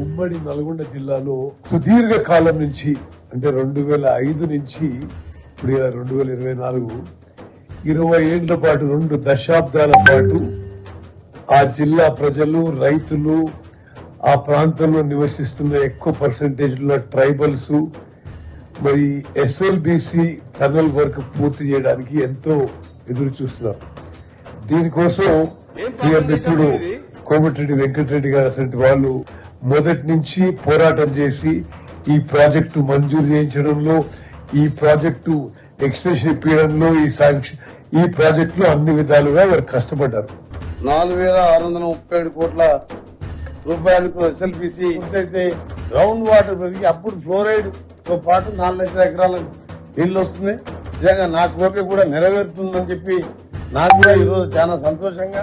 ఉమ్మడి నల్గొండ జిల్లాలో సుదీర్ఘ కాలం నుంచి అంటే రెండు వేల ఐదు నుంచి ఇప్పుడు రెండు వేల ఇరవై నాలుగు ఇరవై ఏళ్ళ పాటు రెండు దశాబ్దాల పాటు ఆ జిల్లా ప్రజలు రైతులు ఆ ప్రాంతంలో నివసిస్తున్న ఎక్కువ పర్సంటేజ్ ఉన్న ట్రైబల్స్ మరి ఎస్ఎల్బిసి టనల్ వర్క్ పూర్తి చేయడానికి ఎంతో ఎదురు చూస్తున్నారు దీనికోసం మిత్రుడు కోమటిరెడ్డి వెంకటరెడ్డి గారు అసలు వాళ్ళు మొదటి నుంచి పోరాటం చేసి ఈ ప్రాజెక్టు మంజూరు చేయించడంలో ఈ ప్రాజెక్టు ఎక్స్టెన్షన్ ఇప్పించడంలో ఈ శాంక్షన్ ఈ ప్రాజెక్టులో అన్ని విధాలుగా వారు కష్టపడ్డారు? నాలుగు వేల ఆరు వందల ముప్పై ఏడు కోట్ల రూపాయలతో ఎస్ఎల్పిసి అయితే గ్రౌండ్ వాటర్ పెరిగి అప్పుడు ఫ్లోరైడ్తో పాటు నాలుగు లక్షల ఎకరాల నీళ్ళు వస్తుంది. నిజంగా నా కోరిక కూడా నెరవేరుతుందని చెప్పి నాకు కూడా ఈరోజు చాలా సంతోషంగా